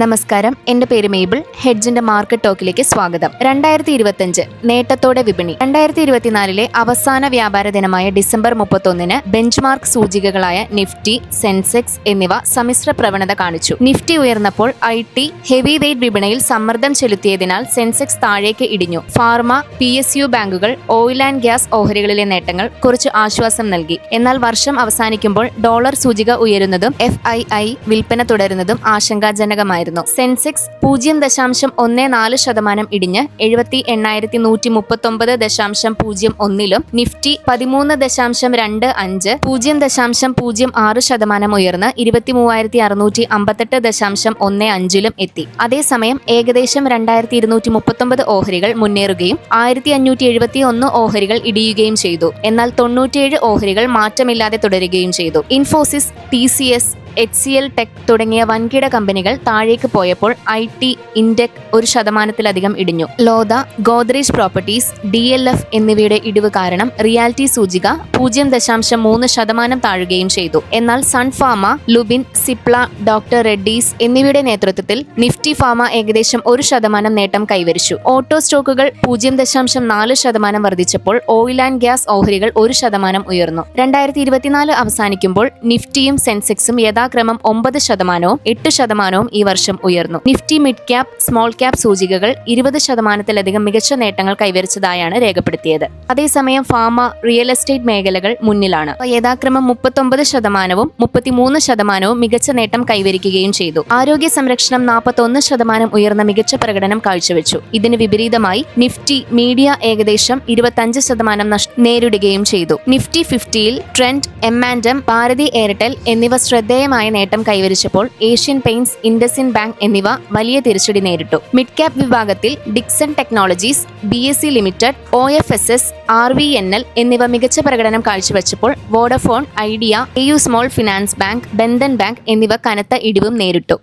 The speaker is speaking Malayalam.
നമസ്കാരം. എന്റെ പേര് മേബിൾ ഹെഡ്ജിന്റെ മാർക്കറ്റ് ടോക്കിലേക്ക് സ്വാഗതം. രണ്ടായിരത്തി ഇരുപത്തിയഞ്ച് നേട്ടത്തോടെ വിപണി. രണ്ടായിരത്തി ഇരുപത്തിനാലിലെ അവസാന വ്യാപാര ദിനമായ ഡിസംബർ മുപ്പത്തൊന്നിന് ബെഞ്ച് മാർക്ക് സൂചികകളായ നിഫ്റ്റി സെൻസെക്സ് എന്നിവ സമ്മിശ്ര പ്രവണത കാണിച്ചു. നിഫ്റ്റി ഉയർന്നപ്പോൾ ഐ ടി ഹെവി വെയ്റ്റ് വിപണിയിൽ സമ്മർദ്ദം ചെലുത്തിയതിനാൽ സെൻസെക്സ് താഴേക്ക് ഇടിഞ്ഞു. ഫാർമ പി എസ് യു ബാങ്കുകൾ ഓയിൽ ആൻഡ് ഗ്യാസ് ഓഹരികളിലെ നേട്ടങ്ങൾ കുറച്ച് ആശ്വാസം നൽകി. എന്നാൽ വർഷം അവസാനിക്കുമ്പോൾ ഡോളർ സൂചിക ഉയരുന്നതും എഫ് വിൽപ്പന തുടരുന്നതും ആശങ്കാജനകമായിരുന്നു. സെൻസെക്സ് പൂജ്യം ദശാംശം ഒന്ന് നാല് ശതമാനം ഇടിഞ്ഞ് എഴുപത്തി എണ്ണായിരത്തി നൂറ്റി മുപ്പത്തൊമ്പത് ദശാംശം പൂജ്യം ഒന്നിലും നിഫ്റ്റി പതിമൂന്ന് ദശാംശം രണ്ട് അഞ്ച് പൂജ്യം ദശാംശം പൂജ്യം ആറ് ശതമാനം ഉയർന്ന് ഇരുപത്തി മൂവായിരത്തി അറുന്നൂറ്റി അമ്പത്തെട്ട് ദശാംശം ഒന്ന് അഞ്ചിലും എത്തി. അതേസമയം ഏകദേശം രണ്ടായിരത്തി ഇരുന്നൂറ്റി മുപ്പത്തൊമ്പത് ഓഹരികൾ മുന്നേറുകയും ആയിരത്തി അഞ്ഞൂറ്റി എഴുപത്തി ഒന്ന് ഓഹരികൾ ഇടിയുകയും ചെയ്തു. എന്നാൽ തൊണ്ണൂറ്റിയേഴ് ഓഹരികൾ മാറ്റമില്ലാതെ തുടരുകയും ചെയ്തു. Infosys T C S H C L tech തുടങ്ങിയ വൻകിട കമ്പനികൾ താഴേക്ക് പോയപ്പോൾ ഐ ടി ഇൻഡെക് ഒരു ശതമാനത്തിലധികം ഇടിഞ്ഞു. Lodha Godrej properties D L F എന്നിവയുടെ ഇടിവ് കാരണം റിയാലിറ്റി സൂചിക പൂജ്യം ദശാംശം മൂന്ന് ശതമാനം താഴുകയും ചെയ്തു. എന്നാൽ Sun Pharma Lupin Cipla doctor Reddy's എന്നിവയുടെ നേതൃത്വത്തിൽ നിഫ്റ്റി ഫാമ ഏകദേശം ഒരു ശതമാനം നേട്ടം കൈവരിച്ചു. ഓട്ടോ സ്റ്റോക്കുകൾ പൂജ്യം ദശാംശം നാല് ശതമാനം വർദ്ധിച്ചപ്പോൾ ഓയിൽ ആൻഡ് ഗ്യാസ് ഓഹരികൾ ഒരു ശതമാനം ഉയർന്നു. രണ്ടായിരത്തി ഇരുപത്തിനാല് അവസാനിക്കുമ്പോൾ നിഫ്റ്റിയും സെൻസെക്സും യഥാക്രമം ഒമ്പത് ശതമാനവും എട്ട് ശതമാനവും ഈ വർഷം ഉയർന്നു. Nifty mid cap small cap സൂചികകൾ ഇരുപത് ശതമാനത്തിലധികം മികച്ച നേട്ടങ്ങൾ കൈവരിച്ചതായാണ് രേഖപ്പെടുത്തിയത്. അതേസമയം ഫാമ റിയൽ എസ്റ്റേറ്റ് മേഖലകൾ മുന്നിലാണ്. യഥാക്രമം മുപ്പത്തൊമ്പത് ശതമാനവും മുപ്പത്തിമൂന്ന് ശതമാനവും മികച്ച നേട്ടം കൈവരിക്കുകയും ചെയ്തു. ആരോഗ്യ സംരക്ഷണം നാൽപ്പത്തൊന്ന് ശതമാനം ഉയർന്ന മികച്ച പ്രകടനം കാഴ്ചവെച്ചു. ഇതിന് വിപരീതമായി നിഫ്റ്റി മീഡിയ ഏകദേശം ഇരുപത്തഞ്ച് ശതമാനം നേരിടുകയും ചെയ്തു. Nifty ഫിഫ്റ്റിയിൽ Trent M and M Bharti Airtel എന്നിവ ശ്രദ്ധേയമായ നേട്ടം കൈവരിച്ചപ്പോൾ ഏഷ്യൻ പെയിന്റ്സ് ഇൻഡസിൻ ബാങ്ക് എന്നിവ വലിയ തിരിച്ചടി നേരിട്ടു. മിഡ് ക്യാപ് വിഭാഗത്തിൽ Dixon technologies B S C limited O F S S R V N L എന്നിവ മികച്ച പ്രകടനം കാഴ്ചവെച്ചപ്പോൾ Vodafone Idea A U small finance bank Bandhan bank എന്നിവ കനത്ത ഇടിവും നേരിട്ടു.